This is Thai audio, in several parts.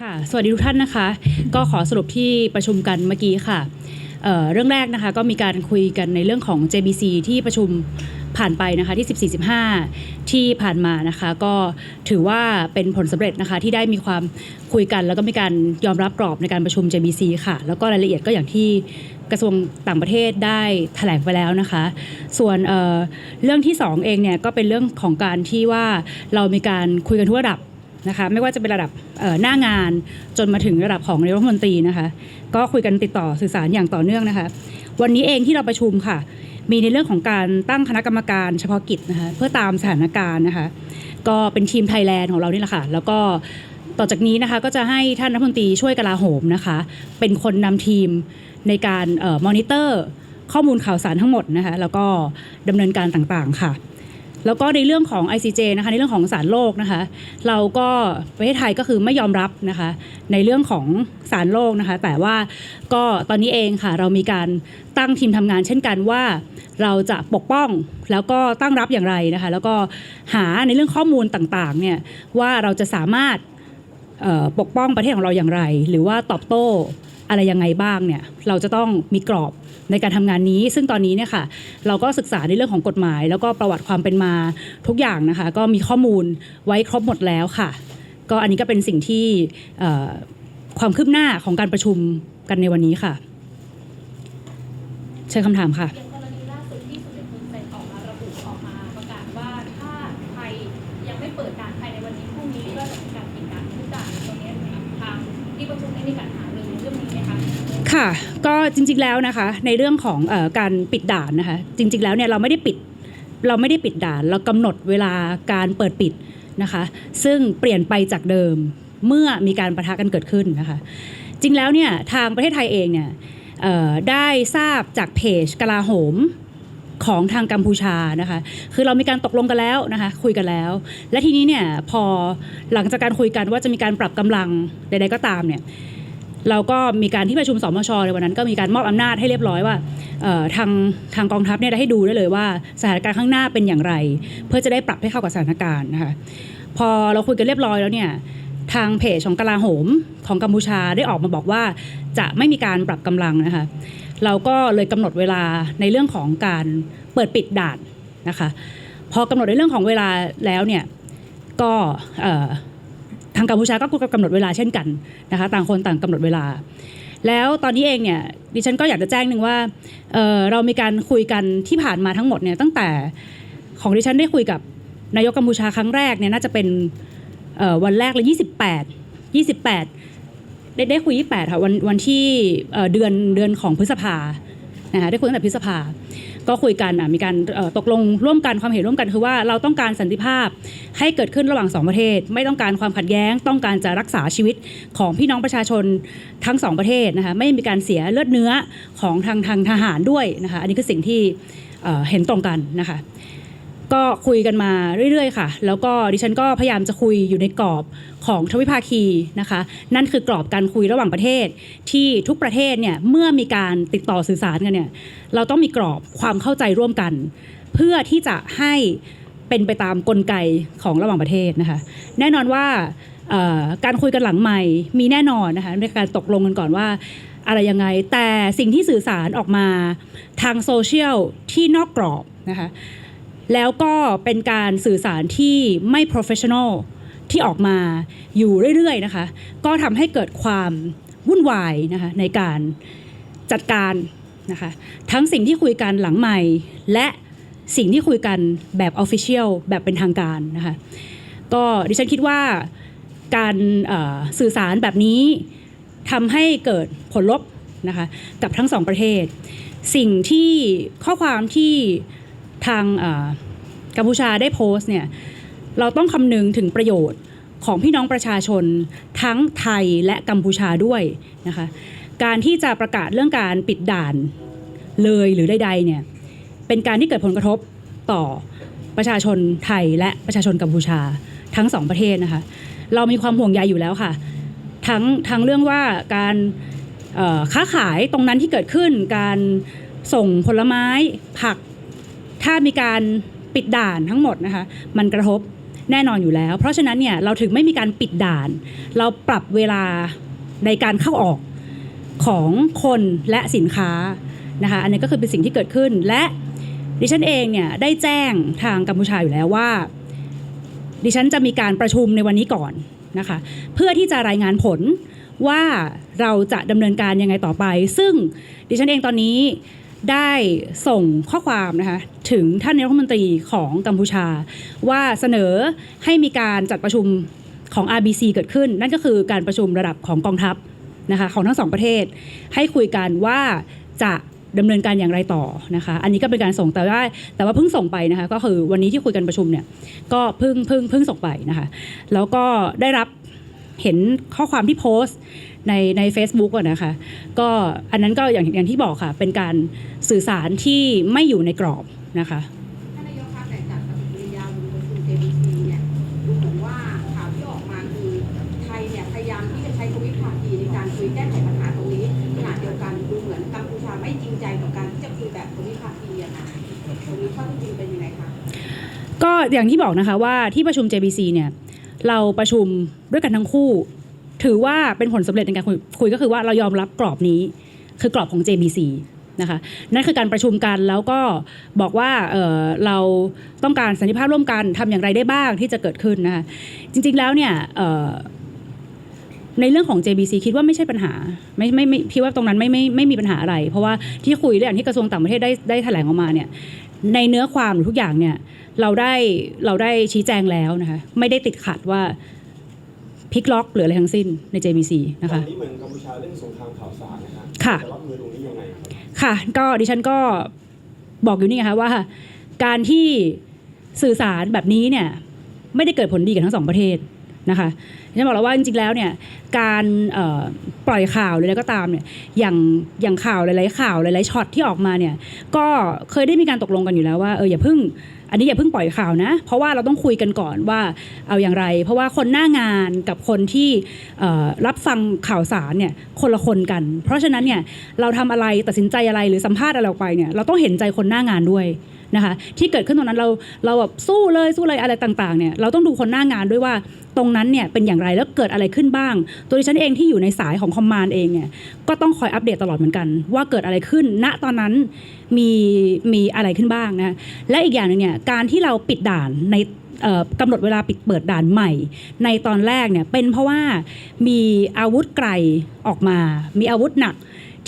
ค่ะสวัสดีทุกท่านนะคะ ก็ขอสรุปที่ประชุมกันเมื่อกี้ค่ะเเรื่องแรกนะคะก็มีการคุยกันในเรื่องของ JBC ที่ประชุมผ่านไปนะคะที่ 14-15 ที่ผ่านมานะคะ ก็ถือว่าเป็นผลสำเร็จนะคะที่ได้มีความคุยกันแล้วก็มีการยอมรับกรอบในการประชุม JBC ค่ะ แล้วก็รายละเอียดก็อย่างที่กระทรวงต่างประเทศได้แถลงไปแล้วนะคะ ส่วนเเรื่องที่สองเองเนี่ยก็เป็นเรื่องของการที่ว่าเรามีการคุยกันทุกระดับ นะคะไม่ว่าจะเป็นระดับหน้างานจนมาถึงระดับของนายกรัฐมนตรีนะคะก็คุยกันติดต่อสื่อสารอย่างต่อเนื่องนะคะ วันนี้เองที่เราประชุมค่ะ มีในเรื่องของการตั้งคณะกรรมการเฉพาะกิจนะคะเพื่อตามสถานการณ์นะคะก็เป็นทีมไทยแลนด์ของเรานี่แหละค่ะแล้วก็ต่อจากนี้นะคะก็จะให้ท่านรัฐมนตรีช่วยกลาโหมนะคะ เป็นคนนำทีมในการมอนิเตอร์ข้อมูลข่าวสารทั้งหมดนะคะแล้วก็ดำเนินการต่างๆค่ะ แล้วก็ในเรื่องของ ICJ นะคะในเรื่องของศาลโลกนะคะ เราก็ประเทศไทยก็คือไม่ยอมรับนะคะ ในเรื่องของศาลโลกนะคะ แต่ว่าก็ตอนนี้เองค่ะ เรามีการตั้งทีมทำงานเช่นกันว่า เราจะปกป้องแล้วก็ตั้งรับอย่างไรนะคะ แล้วก็หาในเรื่องข้อมูลต่างๆเนี่ยว่าเราจะสามารถ ปกป้องประเทศของเราอย่างไร หรือว่าตอบโต้อะไรยังไงบ้างเนี่ยเราจะต้องมีกรอบในการทำงานนี้ ซึ่งตอนนี้เนี่ยค่ะเราก็ศึกษาในเรื่องของกฎหมาย แล้วก็ประวัติความเป็นมาทุกอย่างนะคะ ก็มีข้อมูลไว้ครบหมดแล้วค่ะ ก็อันนี้ก็เป็นสิ่งที่ความคืบหน้าของการประชุมกันในวันนี้ค่ะ เชิญคำถามค่ะ จริง ๆแล้วนะคะ ในเรื่องของอการปิดด่านนะคะ จริง ๆแล้วเนี่ยเราไม่ได้ปิดเราไม่ได้ปิดด่าน เรากำหนดเวลาการเปิดปิดนะคะ ซึ่งเปลี่ยนไปจากเดิมเมื่อมีการประทะกันเกิดขึ้นนะคะ จริงแล้วเนี่ยทางประเทศไทยเองเนี่ยได้ทราบจากเพจกลาโหมของทางกัมพูชานะคะ คือเรามีการตกลงกันแล้วนะคะ คุยกันแล้ว และทีนี้เนี่ยพอหลังจากการคุยกันว่าจะมีการปรับกำลังใดๆก็ตามเนี่ย เราก็มีการที่ประชุมสมชในวันนั้นก็มีการมอบอำนาจให้เรียบร้อยว่าทางทางกองทัพเนี่ยได้ให้ดูได้เลยว่าสถานการณ์ข้างหน้าเป็นอย่างไร เพื่อจะได้ปรับให้เข้ากับสถานการณ์นะคะพอเราคุยกันเรียบร้อยแล้วเนี่ยทางเพจของกลาโหมของกัมพูชาได้ออกมาบอกว่าจะไม่มีการปรับกำลังนะคะเราก็เลยกำหนดเวลาในเรื่องของการเปิดปิดด่านนะคะพอกำหนดในเรื่องของเวลาแล้วเนี่ยก็ ทางกัมพูชาก็กำหนดเวลาเช่นกันนะคะต่างคนต่างกำหนดเวลา แล้วตอนนี้เองเนี่ยดิฉันก็อยากจะแจ้งหนึ่งว่าเเรามีการคุยกันที่ผ่านมาทั้งหมดเนี่ยตั้งแต่ของดิฉันได้คุยกับนายกกัมพูชาครั้งแรกเนี่ยน่าจะเป็นวันแรกเลย28 28 ได้ได้คุย 28 ค่ะวันวันที่เเดือนเดือนของพฤษภานะคะได้คุยตั้งแต่พฤษภา ก็คุยกันมีการตกลงร่วมกันความเห็นร่วมกันคือว่าเราต้องการสันติภาพให้เกิดขึ้นระหว่างสองประเทศ ไม่ต้องการความขัดแย้ง ต้องการจะรักษาชีวิตของพี่น้องประชาชนทั้งสองประเทศนะคะไม่มีการเสียเลือดเนื้อของทางทางทหารด้วยนะคะอันนี้คือสิ่งที่เห็นตรงกันนะคะ ก็คุยกันมาเรื่อยๆค่ะ แล้วก็ดิฉันก็พยายามจะคุยอยู่ในกรอบของทวิภาคีนะคะ นั่นคือกรอบการคุยระหว่างประเทศ ที่ทุกประเทศเนี่ยเมื่อมีการติดต่อสื่อสารกันเนี่ยเราต้องมีกรอบความเข้าใจร่วมกัน เพื่อที่จะให้เป็นไปตามกลไกของระหว่างประเทศนะคะ แน่นอนว่าการคุยกันหลังใหม่มีแน่นอนนะคะในการตกลงกันก่อนว่าอะไรยังไงแต่สิ่งที่สื่อสารออกมาทางโซเชียลที่นอกกรอบนะคะ แล้วก็เป็นการสื่อสารที่ไม่ professional ที่ออกมาอยู่เรื่อยๆนะคะ ก็ทำให้เกิดความวุ่นวายนะคะในการจัดการนะคะทั้งสิ่งที่คุยกันหลังใหม่ และสิ่งที่คุยกันแบบ official แบบเป็นทางการนะคะก็ดิฉันคิดว่าการสื่อสารแบบนี้ทำให้เกิดผลลบนะคะกับทั้งสองประเทศ สิ่งที่ข้อความที่ ทางกัมพูชาได้โพสต์เนี่ยเราต้องคำนึงถึงประโยชน์ของพี่น้องประชาชนทั้งไทยและกัมพูชาด้วยนะคะการที่จะประกาศเรื่องการปิดด่านเลยหรือใดๆเนี่ยเป็นการที่เกิดผลกระทบต่อประชาชนไทยและประชาชนกัมพูชาทั้งสองประเทศนะคะเรามีความห่วงใยอยู่แล้วค่ะ ทั้งทั้งเรื่องว่าการค้าขายตรงนั้นที่เกิดขึ้นการส่งผลไม้ผัก ถ้ามีการปิดด่านทั้งหมดนะคะมันกระทบแน่นอนอยู่แล้ว เพราะฉะนั้นเนี่ยเราถึงไม่มีการปิดด่าน เราปรับเวลาในการเข้าออกของคนและสินค้านะคะอันนี้ก็คือเป็นสิ่งที่เกิดขึ้นและดิฉันเองเนี่ยได้แจ้งทางกัมพูชาอยู่แล้วว่า ดิฉันจะมีการประชุมในวันนี้ก่อนนะคะเพื่อที่จะรายงานผลว่าเราจะดำเนินการยังไงต่อไป ซึ่งดิฉันเองตอนนี้ ได้ส่งข้อความนะคะถึงท่านนายกรัฐมนตรีของกัมพูชา ว่าเสนอให้มีการจัดประชุมของ RBC เกิดขึ้น นั่นก็คือการประชุมระดับของกองทัพนะคะของทั้งสองประเทศ ให้คุยกันว่าจะดำเนินการอย่างไรต่อนะคะ อันนี้ก็เป็นการส่งแต่ว่าแต่ว่าเพิ่งส่งไปนะคะ ก็คือวันนี้ที่คุยกันประชุมเนี่ยก็เพิ่งเพิ่งเพิ่งส่งไปนะคะ แล้วก็ได้รับ เห็นข้อความที่โพสต์ในใน Facebook อะนะคะก็อันนั้นก็อย่างอย่างที่บอกค่ะ เป็นการสื่อสารที่ไม่อยู่ในกรอบนะคะท่านนายกคะแต่จากปฏิกิริยาบนประชุม JBC เนี่ยดูเหมือนว่าข่าวที่ออกมาคือไทยเนี่ยพยายามที่จะใช้ทวิภาคีในการคุยแก้ไขปัญหาตรงนี้ขณะเดียวกันดูเหมือนกัมพูชาไม่จริงใจกับการที่จะคุยแบบทวิภาคีอะค่ะตรงนี้ข้อเท็จจริงเป็นยังไงคะก็อย่างที่บอกนะคะว่าที่ประชุม JBC เนี่ย เราประชุมด้วยกันทั้งคู่ ถือว่าเป็นผลสำเร็จในการคุยก็คือว่าเรายอมรับกรอบนี้ คือกรอบของ JBC นะคะนั่นคือการประชุมกันแล้วก็บอกว่าเเราต้องการสันติภาพร่วมกันทำอย่างไรได้บ้างที่จะเกิดขึ้นนะคะจริงๆแล้วเนี่ยในเรื่องของ JBC คิดว่าไม่ใช่ปัญหาไม่ไม่ไม่พี่ว่าตรงนั้นไม่ไม่ไม่มีปัญหาอะไร เพราะว่าที่คุยเรื่องที่กระทรวงต่างประเทศได้ได้แถลงออกมาเนี่ยในเนื้อความหรือทุกอย่างเนี่ย เราได้เราได้ชี้แจงแล้วนะคะไม่ได้ติดขัดว่าพลิกล็อกหรืออะไรทั้งสิ้นใน JBC นะตอคะนนี้เหมือนกัมพูชาเล่นสงครามข่าวสารนะฮะค่ะจะรับมือตรงนี้ยังไงครับค่ะก็ดิฉันก็บอกอยู่นี่ไงคะว่า การที่สื่อสารแบบนี้เนี่ยไม่ได้เกิดผลดีกับทั้งสองประเทศนะคะดิฉันบอกแล้วว่าจริงๆแล้วเนี่ยการเอ่อปล่อยข่าวหรืออะไรก็ตามเนี่ยอย่างอย่างข่าวหลายๆข่าวหลายๆช็อตที่ออกมาเนี่ยก็เคยได้มีการตกลงกันอยู่แล้วว่าเอออย่าเพิ่ง อันนี้อย่าเพิ่งปล่อยข่าวนะ เพราะว่าเราต้องคุยกันก่อนว่าเอาอย่างไร เพราะว่าคนหน้างานกับคนที่รับฟังข่าวสารเนี่ยคนละคนกัน เพราะฉะนั้นเนี่ยเราทำอะไรตัดสินใจอะไรหรือสัมภาษณ์อะไรออกไปเนี่ยเราต้องเห็นใจคนหน้างานด้วยนะคะที่เกิดขึ้นตรงนั้นเราเราแบบสู้เลยสู้เลยอะไรต่างๆเนี่ยเราต้องดูคนหน้างานด้วยว่าตรงนั้นเนี่ยเป็นอย่างไรแล้วเกิดอะไรขึ้นบ้าง ตัวดิฉันเองที่อยู่ในสายของคอมมานด์เองเนี่ยก็ต้องคอยอัปเดตตลอดเหมือนกัน ว่าเกิดอะไรขึ้นณตอนนั้น มีมีอะไรขึ้นบ้างนะและอีกอย่างหนึงเนี่ยการที่เราปิดด่านในกำหนดเวลาปิดเปิดด่านใหม่ ในตอนแรกเนี่ยเป็นเพราะว่ามีอาวุธไกลออกมา มีอาวุธหนัก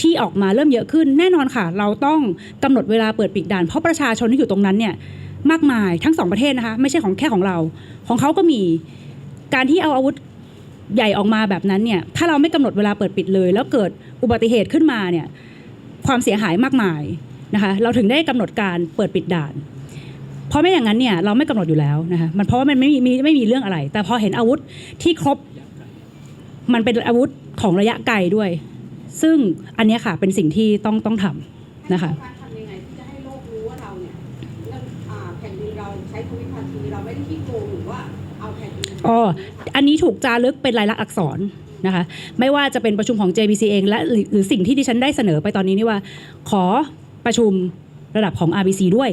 ที่ออกมาเริ่มเยอะขึ้นแน่นอนค่ะ เราต้องกำหนดเวลาเปิดปิดด่าน เพราะประชาชนที่อยู่ตรงนั้นเนี่ยมากมายทั้งสองประเทศนะคะไม่ใช่ของแค่ของเรา ของเขาก็มีการที่เอาอาวุธใหญ่ออกมาแบบนั้นเนี่ยถ้าเราไม่กำหนดเวลาเปิดปิดเลย แล้วเกิดอุบัติเหตุขึ้นมาเนี่ยความเสียหายมากมาย นะคะเราถึงได้กำหนดการเปิดปิดด่าน เพราะไม่อย่างนั้นเนี่ยเราไม่กำหนดอยู่แล้วนะคะมันเพราะว่ามันไม่มีไม่ไม่มีเรื่องอะไร แต่พอเห็นอาวุธที่ครบมันเป็นอาวุธของระยะไกลด้วย ซึ่งอันเนี้ยค่ะเป็นสิ่งที่ต้องต้องทำนะคะทำยังไงที่จะให้โลกรู้ว่าเราเนี่ยเรื่องอ่าแผ่นดินเราใช้ทวิภาคีเราไม่ได้ขี้โกงหรือว่าเอาแผ่นดินอ๋ออันนี้ถูกจารึกเป็นลายลักษณ์อักษรนะคะ ไม่ว่าจะเป็นประชุมของ JBC เองและหรือหรือสิ่งที่ดิฉันได้เสนอไปตอนนี้นี่ว่า ขอ ประชุมระดับของ RBC ด้วย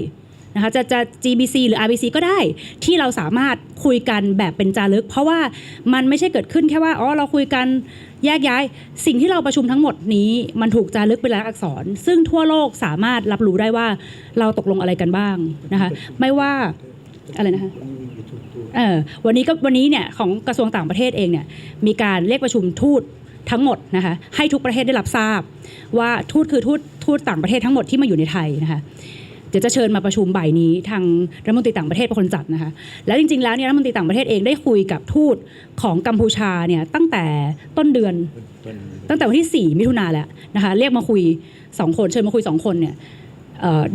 นะคะจะจะ GBC หรือ RBC ก็ได้ที่เราสามารถคุยกันแบบเป็นจารึก เพราะว่ามันไม่ใช่เกิดขึ้นแค่ว่าอ๋อเราคุยกันแยกย้าย สิ่งที่เราประชุมทั้งหมดนี้มันถูกจารึกเป็นลายลักษณ์อักษร ซึ่งทั่วโลกสามารถรับรู้ได้ว่าเราตกลงอะไรกันบ้างนะคะไม่ว่าอะไรนะคะเออวันนี้ก็วันนี้เนี่ยของกระทรวงต่างประเทศเองเนี่ยมีการเรียกประชุมทูต ทั้งหมดนะคะให้ทุกประเทศได้รับทราบ ว่าทูตคือทูตทูตต่างประเทศทั้งหมดที่มาอยู่ในไทยนะคะเดี๋ยวจะเชิญมาประชุมบ่ายนี้ทางรัฐมนตรีต่างประเทศเป็นคนจัดนะคะแล้วจริงๆแล้วเนี่ยรัฐมนตรีต่างประเทศเองได้คุยกับทูตของกัมพูชาเนี่ยตั้งแต่ต้นเดือน ตั้งแต่วันที่ 4 มิถุนาแล้วนะคะเรียกมาคุย 2 คนเชิญมาคุย 2 คนเนี่ย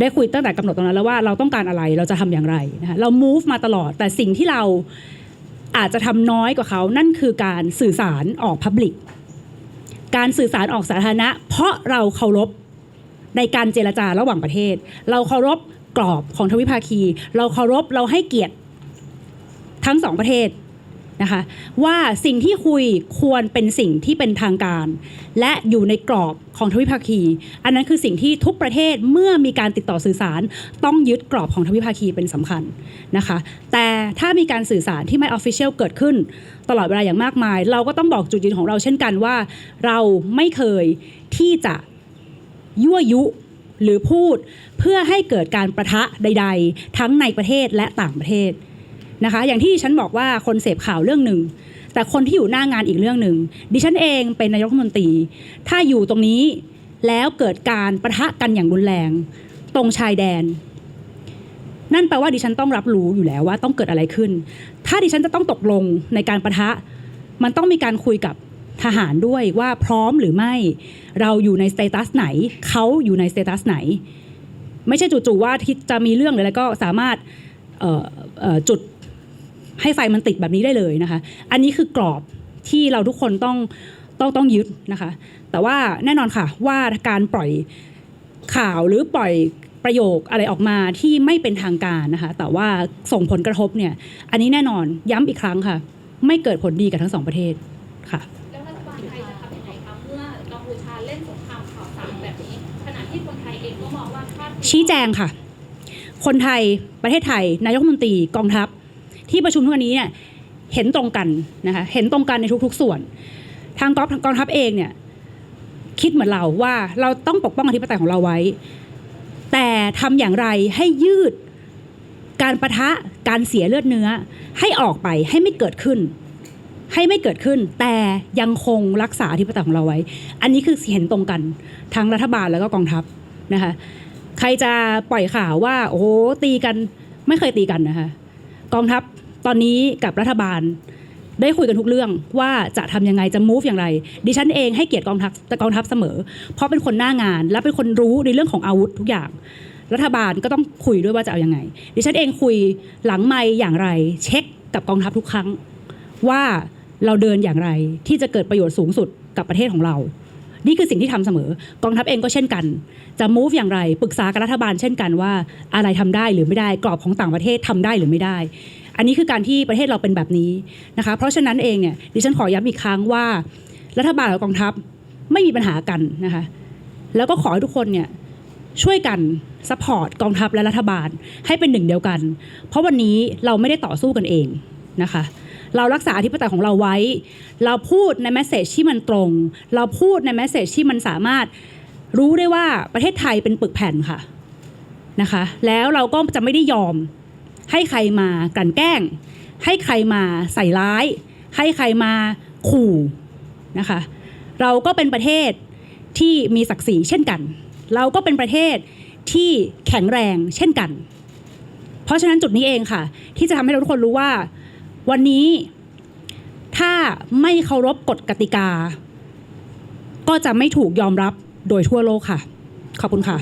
ได้คุยตั้งแต่กำหนดตรงนั้นแล้วว่าเราต้องการอะไรเราจะทำอย่างไรนะคะเรา move มาตลอดแต่สิ่งที่เราอาจจะทำน้อยกว่าเขานั่นคือการสื่อสารออก Public ก การสื่อสารออกสาธารณะ เพราะเราเคารพในการเจรจาระหว่างประเทศ เราเคารพกรอบของทวิภาคี เราเคารพเราให้เกียรติทั้งสองประเทศ นะคะว่าสิ่งที่คุยควรเป็นสิ่งที่เป็นทางการ และอยู่ในกรอบของทวิภาคี อันนั้นคือสิ่งที่ทุกประเทศเมื่อมีการติดต่อสื่อสาร ต้องยึดกรอบของทวิภาคีเป็นสำคัญนะคะ แต่ถ้ามีการสื่อสารที่ไม่ออฟฟิเชียลเกิดขึ้น ตลอดเวลาอย่างมากมาย เราก็ต้องบอกจุดยืนของเราเช่นกันว่า เราไม่เคยที่จะยั่วยุหรือพูดเพื่อให้เกิดการประทะใด ๆ ทั้งในประเทศและต่างประเทศ นะคะ อย่างที่ฉันบอกว่าคนเสพข่าวเรื่องหนึ่ง แต่คนที่อยู่หน้างานอีกเรื่องหนึ่ง ดิฉันเองเป็นนายกรัฐมนตรี ถ้าอยู่ตรงนี้แล้วเกิดการประทะกันอย่างรุนแรง ตรงชายแดน นั่นแปลว่าดิฉันต้องรับรู้อยู่แล้วว่าต้องเกิดอะไรขึ้น ถ้าดิฉันจะต้องตกลงในการประทะ มันต้องมีการคุยกับทหารด้วยว่าพร้อมหรือไม่ เราอยู่ในสเตตัสไหน เขาอยู่ในสเตตัสไหน ไม่ใช่จู่ๆว่าที่จะมีเรื่องหรืออะไรก็สามารถจุด ให้ไฟมันติดแบบนี้ได้เลยนะคะ อันนี้คือกรอบที่เราทุกคนต้องต้องต้องยึดนะคะ แต่ว่าแน่นอนค่ะว่าการปล่อยข่าวหรือปล่อยประโยคอะไรออกมาที่ไม่เป็นทางการนะคะ แต่ว่าส่งผลกระทบเนี่ย อันนี้แน่นอนย้ำอีกครั้งค่ะ ไม่เกิดผลดีกับทั้งสองประเทศค่ะแล้วรัฐบาลไทยจะทำยังไงคะเมื่อกัมพูชาเล่นสงครามข่าวสารแบบนี้ขณะที่คนไทยเองก็มองว่าถ้าชี้แจงค่ะ คนไทยประเทศไทย นายกรัฐมนตรีกองทัพ ที่ประชุมทุกวันนี้เนี่ยเห็นตรงกันนะคะเห็นตรงกันในทุกๆ ส่วน ทางกองกองทัพเองเนี่ยคิดเหมือนเราว่าเราต้องปกป้องอธิปไตยของเราไว้ แต่ทำอย่างไรให้ยืดการประทะการเสียเลือดเนื้อ ให้ออกไปให้ไม่เกิดขึ้น ให้ไม่เกิดขึ้น แต่ยังคงรักษาอธิปไตยของเราไว้ อันนี้คือเห็นตรงกันทั้งรัฐบาลแล้วก็กองทัพนะคะใครจะปล่อยข่าวว่า โอ้ตีกันไม่เคยตีกันนะคะกองทัพ ตอนนี้กับรัฐบาลได้คุยกันทุกเรื่องว่าจะทำยังไงจะ move อย่างไร ดิฉันเองให้เกียรติกองทัพกองทัพเสมอ เพราะเป็นคนหน้างาน และเป็นคนรู้ในเรื่องของอาวุธทุกอย่าง รัฐบาลก็ต้องคุยด้วยว่าจะเอายังไง ดิฉันเองคุยหลังไม่อย่างไร เช็คกับกองทัพทุกครั้ง ว่าเราเดินอย่างไรที่จะเกิดประโยชน์สูงสุดกับประเทศของเรา นี่คือสิ่งที่ทำเสมอ กองทัพเองก็เช่นกัน จะ move อย่างไรปรึกษากับรัฐบาลเช่นกันว่าอะไรทำได้หรือไม่ได้กรอบของต่างประเทศทำได้หรือไม่ได้ อันนี้คือการที่ประเทศเราเป็นแบบนี้นะคะ เพราะฉะนั้นเองเนี่ยดิฉันขอย้ำอีกครั้งว่า รัฐบาลกับกองทัพไม่มีปัญหากันนะคะ แล้วก็ขอให้ทุกคนเนี่ยช่วยกันซัพพอร์ตกองทัพและรัฐบาลให้เป็นหนึ่งเดียวกัน เพราะวันนี้เราไม่ได้ต่อสู้กันเองนะคะ เรารักษาอธิปไตยของเราไว้ เราพูดในแมสเซจที่มันตรง เราพูดในแมสเซจที่มันสามารถรู้ได้ว่าประเทศไทยเป็นปึกแผ่นค่ะนะคะ แล้วเราก็จะไม่ได้ยอม ให้ใครมากลั่นแกล้ง ให้ใครมาใส่ร้าย ให้ใครมาขู่นะคะ เราก็เป็นประเทศที่มีศักดิ์ศรีเช่นกัน เราก็เป็นประเทศที่แข็งแรงเช่นกัน เพราะฉะนั้นจุดนี้เองค่ะ ที่จะทำให้เราทุกคนรู้ว่า วันนี้ถ้าไม่เคารพกฎกติกา ก็จะไม่ถูกยอมรับโดยทั่วโลกค่ะ ขอบคุณค่ะ